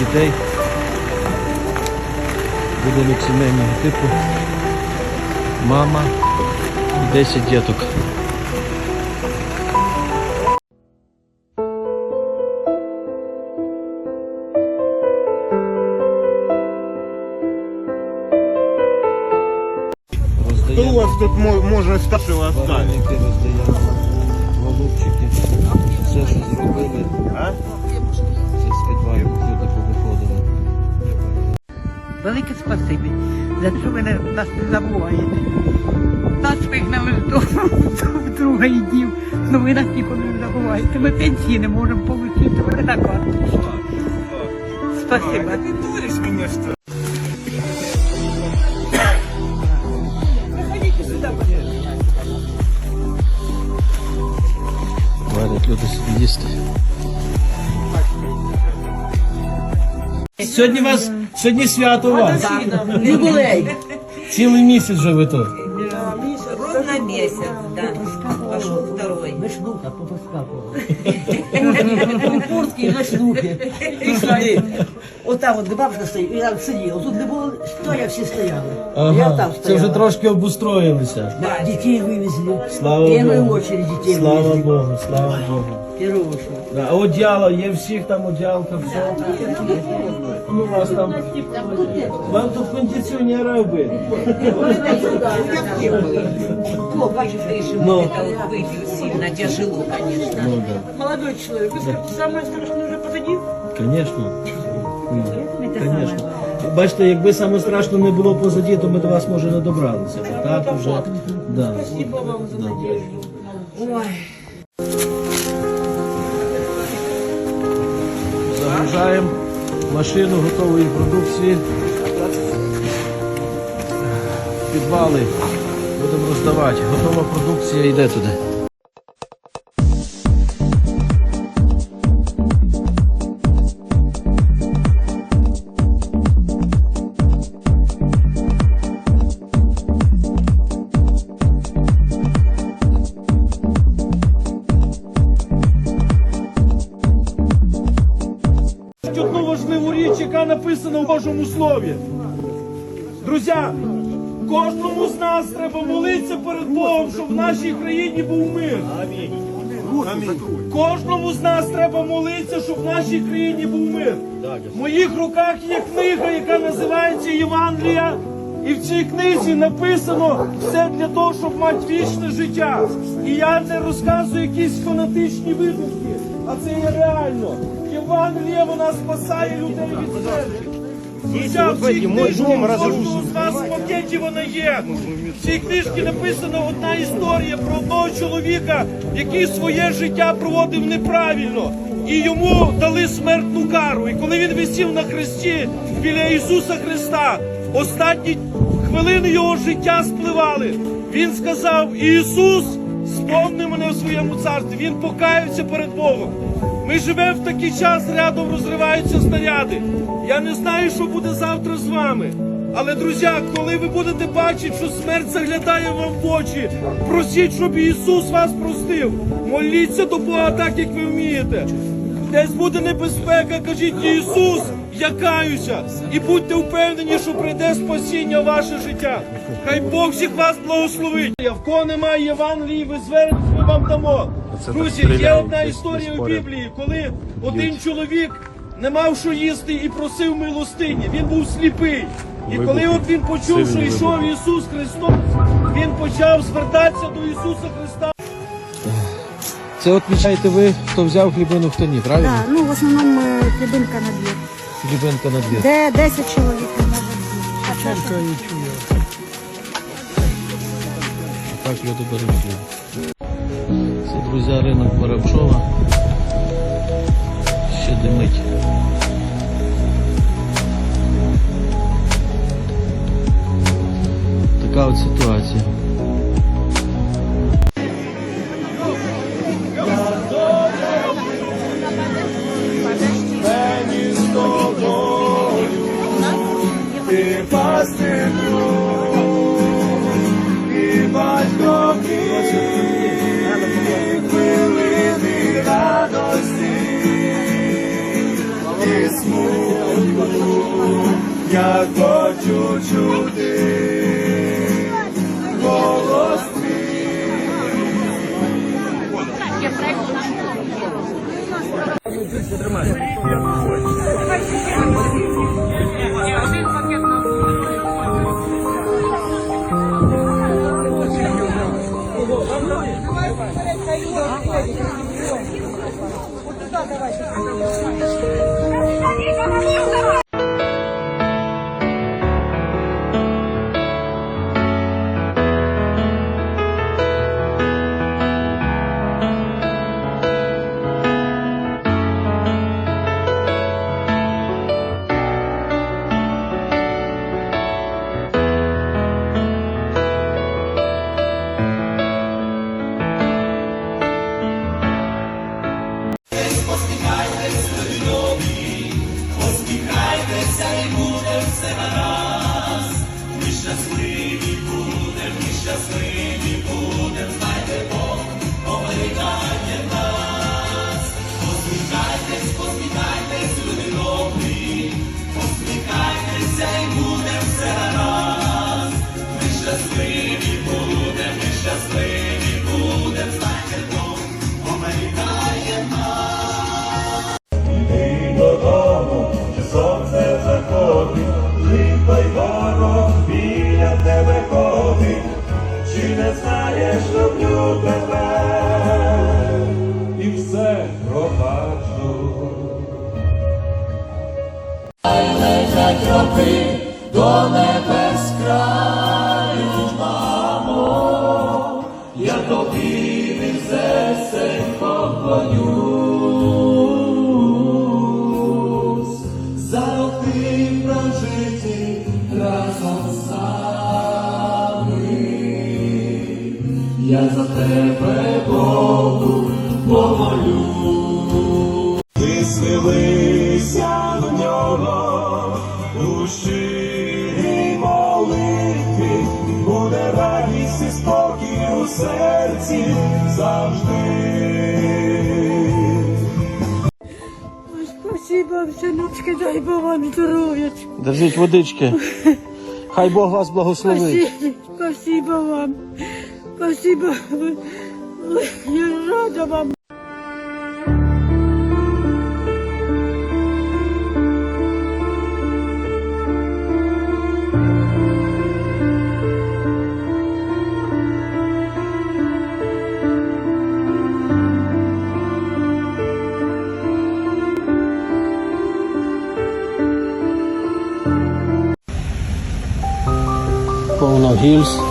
дітей. Будинок сімейного типу. Мама і 10 діток. Кто у вас тут мо- может старшего оставить? Вареники роздаємо, голубчики. Все, що зробили, А? Велике спасибі за те, що ви нас не забуваєте. Нас вигнали з дому в другий дім, але ви нас ніколи не забуваєте. Ми пенсії не можемо отримати, ви на карту. Спасибо. Сьогодні вас сьогодні свято у вас. Юбилей. Цілий місяць вже ви тут. Ровно месяц, да. Пошел второй. Вишнука попоскакувала. Куртки на шлюпі. Пішли. Отам от де бабушка стоїть, і там сиділа. Тут не було, стоя всі стояли. Я там Ага, стояла. це вже трошки обустроїлися. Да, Дітей вивезли. Слава В первую Богу. очередь детей Слава вывезли. Богу, слава Богу. В первую очередь. Да, а одіяло, є всіх там одіялка, все. Ну, у вас там. Вам тут кондиціонера вбили. О, бачиш, Выжим, Ну. это вот выпил сильно, тяжело, конечно. Ну да. Молодой чоловік, ви саме страшне вже позаді? Звісно. Звісно. Бачите, якби саме страшно не було позаді, то ми до вас може не добралися. б. Так вже. Да. Спасибо вам за надіжду. Загружаємо машину готової продукції. Підвали. Будемо роздавати. Готова продукція йде туди. Написана у Божому Слові. Друзі, кожному з нас треба молитися перед Богом, щоб в нашій країні був мир. Кожному з нас треба молитися, щоб в нашій країні був мир. В моїх руках є книга, яка називається Євангелія. І в цій книзі написано все для того, щоб мати вічне життя. І я не розказую якісь фанатичні видумки, а це є реально. Євангелія вона спасає людей від. Друзі, в цій книжці у кожного з вас в пакеті вона є. В цій книжці написана одна історія про одного чоловіка, який своє життя проводив неправильно. І йому дали смертну кару. І коли він висів на хресті біля Ісуса Христа, останні хвилини його життя спливали. Він сказав: Ісус, сповни мене в своєму царстві. Він покаявся перед Богом. Ми живемо в такий час, рядом розриваються снаряди. Я не знаю, що буде завтра з вами. Але, друзі, коли ви будете бачити, що смерть заглядає вам в очі, просіть, щоб Ісус вас простив. Моліться до Бога так, як ви вмієте. Десь буде небезпека, кажіть Ісус, я каюся. І будьте впевнені, що прийде спасіння в ваше життя. Хай Бог всіх вас благословить. В кого немає Євангелії, ви звернетесь, ми вам дамо. Друзі, є одна історія в Біблії, коли один чоловік не мав що їсти і просив милостині. Він був сліпий. І коли от він почув, що йшов Ісус Христос, він почав звертатися до Ісуса Христа. Це відмічаєте ви, хто взяв хлібину, хто ні, правильно? Да, ну в основному е, хлібинка на двір. Хлібинка на двір. Де 10 чоловік не може з'їсти. А це так люди беруть хліб. Це, друзі, ринок Воробшова. Ще димить. Така от ситуація. Хочу чути голос Seven. Роки до небес краю, мамо, я тобі низесень поклонюсь за роки прожиті разом. Я за тебе Богу щирій молитві, буде радість і спокій у серці завжди. Спасибо, синочки, дай Бог вам здоров'ячка. Держіть водички. Хай Бог вас благословить. Спасибо, спасибо вам. Спасибо. Я рада вам. Heels. hills